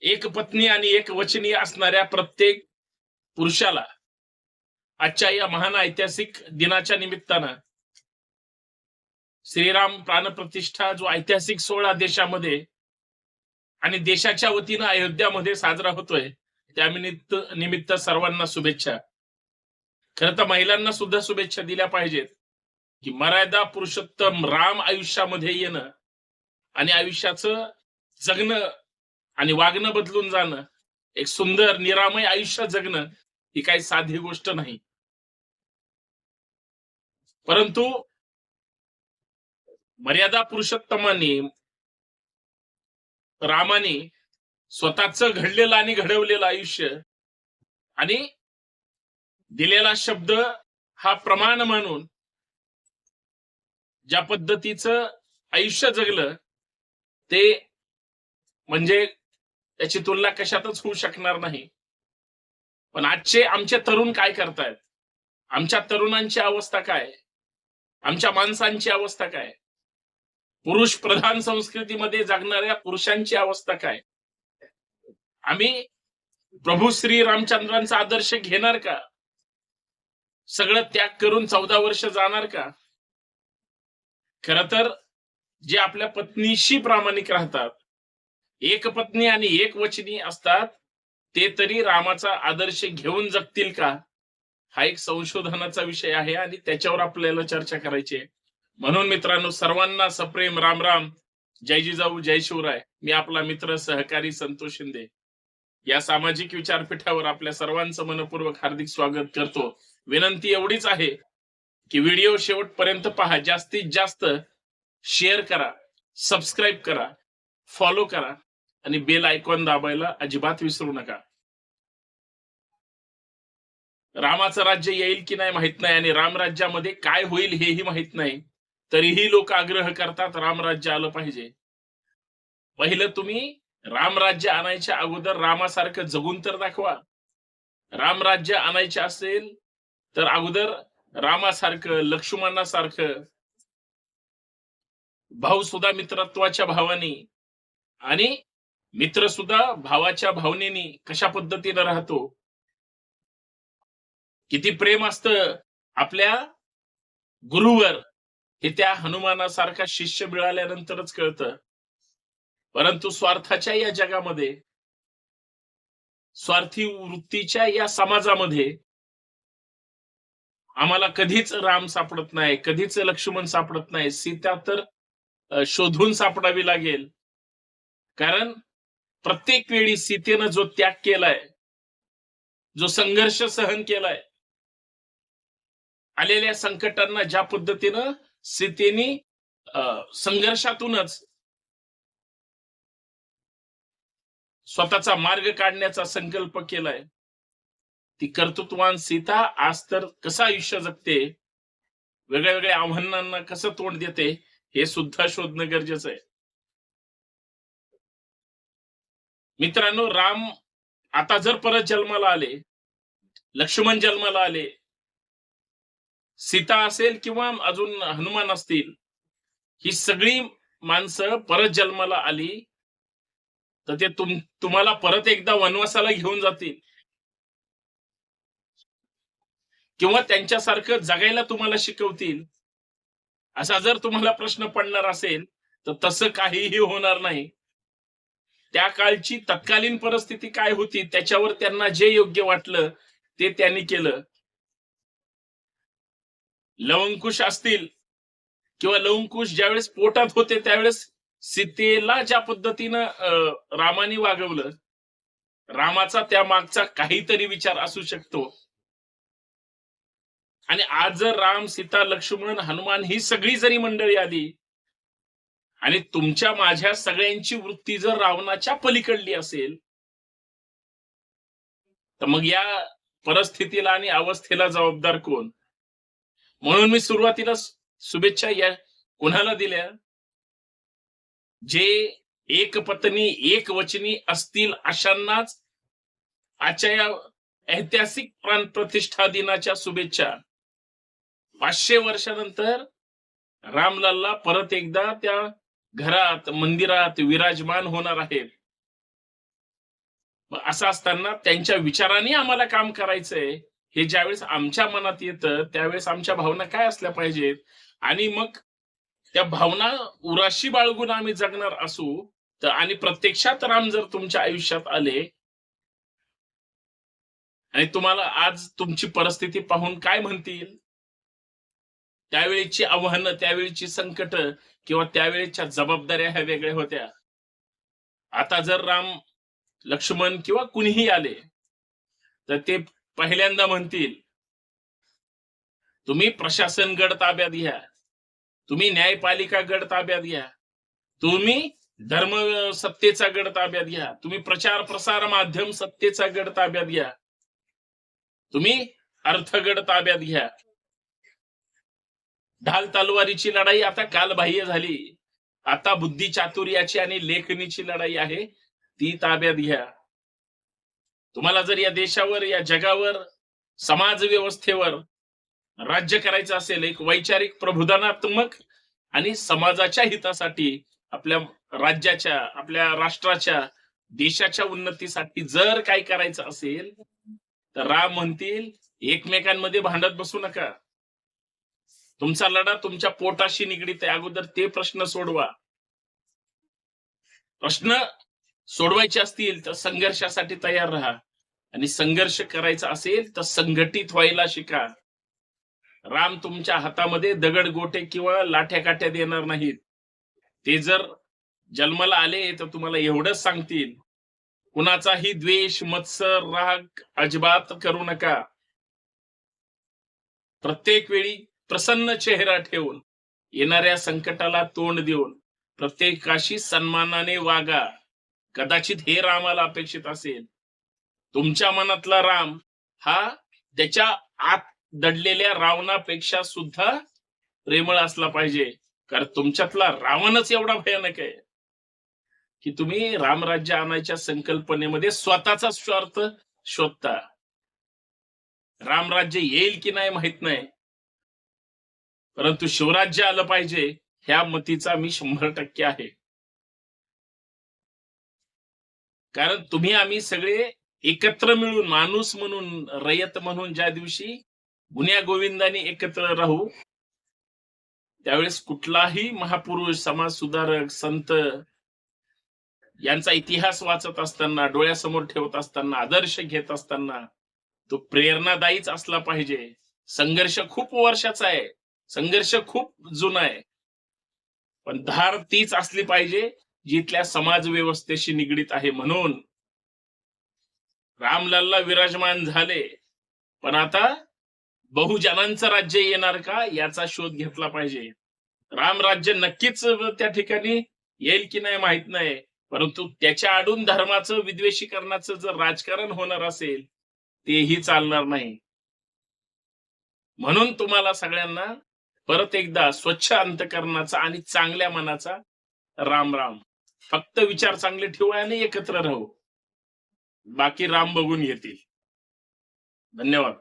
एक पत्नी आणि एक वचनी असणाऱ्या प्रत्येक पुरुषाला आजच्या या महान ऐतिहासिक दिनाच्या निमित्तानं श्रीराम प्राणप्रतिष्ठा जो ऐतिहासिक सोहळा देशामध्ये आणि देशाच्या वतीनं अयोध्यामध्ये साजरा होतोय त्यानिमित्त निमित्त सर्वांना शुभेच्छा. खरं तर महिलांना सुद्धा शुभेच्छा दिल्या पाहिजेत की मर्यादा पुरुषोत्तम राम आयुष्यामध्ये येणं आणि आयुष्याचं जगणं आणि वागणं बदलून जाणं एक सुंदर निरामय आयुष्य जगणं ही काही साधी गोष्ट नाही. परंतु मर्यादा पुरुषोत्तमाने रामाने स्वतःच घडलेलं आणि घडवलेलं आयुष्य आणि दिलेला शब्द हा प्रमाण म्हणून ज्या पद्धतीचं आयुष्य जगलं ते म्हणजे त्याची तुलना कशातच होऊ शकणार नाही. पण आजचे आमचे तरुण काय करतायत? आमच्या तरुणांची अवस्था काय? आमच्या माणसांची अवस्था काय? पुरुष प्रधान संस्कृतीमध्ये जगणाऱ्या पुरुषांची अवस्था काय? आम्ही प्रभू श्री रामचंद्रांचा आदर्श घेणार का? सगळं त्याग करून चौदा वर्ष जाणार का? खर तर जे आपल्या पत्नीशी प्रामाणिक राहतात एक पत्नी आणि एक वचनी असतात ते तरी रामाचा आदर्श घेऊन जगतील का? हा एक संशोधनाचा विषय आहे आणि त्याच्यावर आपल्याला चर्चा करायची आहे. म्हणून मित्रांनो सर्वांना सप्रेम राम राम. जय जिजाऊ जय शिवराय. मी आपला मित्र सहकारी संतोष शिंदे. या सामाजिक विचारपीठावर आपल्या सर्वांचं मनपूर्वक हार्दिक स्वागत करतो. विनंती एवढीच आहे की व्हिडिओ शेवटपर्यंत पहा. जास्तीत जास्त शेअर करा सबस्क्राईब करा फॉलो करा. आणि बेल आयकॉन दाबायला अजिबात विसरू नका. रामाचं राज्य येईल की नाही माहीत नाही आणि रामराज्यामध्ये काय होईल हेही माहीत नाही. तरीही लोक आग्रह करतात रामराज्य आलं पाहिजे. पहिलं तुम्ही रामराज्य आणायच्या अगोदर रामासारखं जगून तर दाखवा. रामराज्य आणायचे असेल तर अगोदर रामासारखं लक्ष्मणासारखं भाऊ सुद्धा मित्रत्वाच्या भावाने आणि मित्र सुद्धा भावाच्या भावनेनी कशा पद्धतीनं राहतो? किती प्रेम असतं आपल्या गुरुवर हे त्या हनुमानासारखा शिष्य मिळाल्यानंतरच कळतं. परंतु स्वार्थाच्या या जगामध्ये स्वार्थी वृत्तीच्या या समाजामध्ये आम्हाला कधीच राम सापडत नाही कधीच लक्ष्मण सापडत नाही. सीता तर शोधून सापडावी लागेल. कारण प्रत्येक वेळी सीतेनं जो त्याग केलाय जो संघर्ष सहन केलाय आलेल्या संकटांना ज्या पद्धतीनं सीतेनी संघर्षातूनच स्वतःचा मार्ग काढण्याचा संकल्प केलाय ती कर्तृत्वान सीता आज तर कसं आयुष्य जगते वेगळ्या वेगळ्या आव्हानांना कसं तोंड देते हे सुद्धा शोधणं गरजेचं आहे. मित्रांनो राम आता जर परत जन्माला आले लक्ष्मण जन्माला आले सीता असेल किंवा अजून हनुमान असतील ही सगळी माणसं परत जन्माला आली तर ते तुम तुम्हाला परत एकदा वनवासाला घेऊन जातील. किंवा त्यांच्यासारखं जगायला तुम्हाला शिकवतील. असा जर तुम्हाला प्रश्न पडणार असेल तर तसं काहीही होणार नाही. त्या काळची तत्कालीन परिस्थिती काय होती त्याच्यावर त्यांना जे योग्य वाटलं ते त्यांनी केलं. लवंकुश असतील किंवा लवंकुश ज्यावेळेस पोटात होते त्यावेळेस सीतेला ज्या पद्धतीनं रामाने वागवलं रामाचा त्या मागचा काहीतरी विचार असू शकतो. आणि आज जर राम सीता लक्ष्मण हनुमान ही सगळी जरी मंडळी आली आणि तुमच्या माझ्या सगळ्यांची वृत्ती जर रावणाच्या पलीकडली असेल तर मग या परिस्थितीला आणि अवस्थेला जबाबदार कोण? म्हणून मी सुरुवातीला शुभेच्छा या कोणाला दिल्या? जे एक पत्नी एक वचनी असतील अशांनाच आजच्या या ऐतिहासिक प्राण प्रतिष्ठा दिनाच्या शुभेच्छा. पाचशे वर्षानंतर रामलालला परत एकदा त्या घरात मंदिरात विराजमान होणार आहेत. मग असं असताना त्यांच्या विचाराने आम्हाला काम करायचंय. हे ज्यावेळेस आमच्या मनात येतं त्यावेळेस आमच्या भावना काय असल्या पाहिजेत? आणि मग त्या भावना उराशी बाळगून आम्ही जगणार असू तर आणि प्रत्यक्षात राम जर तुमच्या आयुष्यात आले आणि तुम्हाला आज तुमची परिस्थिती पाहून काय म्हणतील? त्यावेळीची आव्हानं त्यावेळीची संकट किंवा त्यावेळीच्या जबाबदाऱ्या ह्या वेगळ्या होत्या. आता जर राम लक्ष्मण किंवा कुणीही आले तर ते पहिल्यांदा म्हणतील तुम्ही प्रशासन गड ताब्यात घ्या. तुम्ही न्यायपालिका गड ताब्यात घ्या. तुम्ही धर्म सत्तेचा गड ताब्यात घ्या. तुम्ही प्रचार प्रसार माध्यम सत्तेचा गड ताब्यात घ्या. तुम्ही अर्थगड ताब्यात घ्या. ढाल तलवारीची लढाई आता कालबाह्य झाली. आता बुद्धी चातुर्याची आणि लेखणीची लढाई आहे. ती ताब्यात घ्या. तुम्हाला जर या देशावर या जगावर समाज व्यवस्थेवर राज्य करायचं असेल एक वैचारिक प्रबोधनात्मक आणि समाजाच्या हितासाठी आपल्या राज्याच्या आपल्या राष्ट्राच्या देशाच्या उन्नतीसाठी जर काय करायचं असेल तर राम म्हणतील एकमेकांमध्ये भांडत बसू नका. तुमचा लढा तुमच्या पोटाशी निगडीत आहे. अगोदर ते प्रश्न सोडवा. प्रश्न सोडवायचे असतील तर संघर्षासाठी तयार राहा. आणि संघर्ष करायचा असेल तर संघटित व्हायला शिका. राम तुमच्या हातामध्ये दगड गोटे किंवा लाठ्या काठ्या देणार नाहीत. ते जर जन्माला आले तर तुम्हाला एवढंच सांगतील. कुणाचाही द्वेष मत्सर राग अजिबात करू नका. प्रत्येक वेळी प्रसन्न चेहरा ठेवून येणाऱ्या संकटाला तोंड देऊन प्रत्येकाशी सन्मानाने वागा. कदाचित हे रामाला अपेक्षित असेल. तुमच्या मनातला राम हा त्याच्या आत दडलेल्या रावणापेक्षा सुद्धा प्रेमळ असला पाहिजे. कारण तुमच्यातला रावणच एवढा भयानक आहे. की तुम्ही रामराज्य आणायच्या संकल्पनेमध्ये स्वतःचा स्वार्थ शोधता. रामराज्य येईल की नाही माहीत नाही. परंतु शिवराज्य आलं पाहिजे ह्या मतीचा मी शंभर टक्के आहे. कारण तुम्ही आम्ही सगळे एकत्र मिळून माणूस म्हणून रयत म्हणून ज्या दिवशी गुन्ह्या गोविंदाने एकत्र राहू त्यावेळेस कुठलाही महापुरुष समाज सुधारक संत यांचा इतिहास वाचत असताना डोळ्यासमोर ठेवत असताना आदर्श घेत असताना तो प्रेरणादायीच असला पाहिजे. संघर्ष खूप वर्षाचा आहे. संघर्ष खूप जुना आहे. पण धार तीच असली पाहिजे जिथल्या समाज व्यवस्थेशी निगडीत आहे म्हणून. रामलालला विराजमान झाले. पण आता बहुजनांचं राज्य येणार का याचा शोध घेतला पाहिजे. राम राज्य नक्कीच त्या ठिकाणी येईल की नाही माहीत नाही. परंतु त्याच्या आडून धर्माचं विद्वेषीकरणाचं जर राजकारण होणार असेल तेही चालणार नाही. म्हणून तुम्हाला सगळ्यांना परत एकदा स्वच्छ अंतकरणाचा आणि चांगल्या मनाचा राम राम. फक्त विचार चांगले ठेवू आणि एकत्र राहू. बाकी राम बघून येतील. धन्यवाद.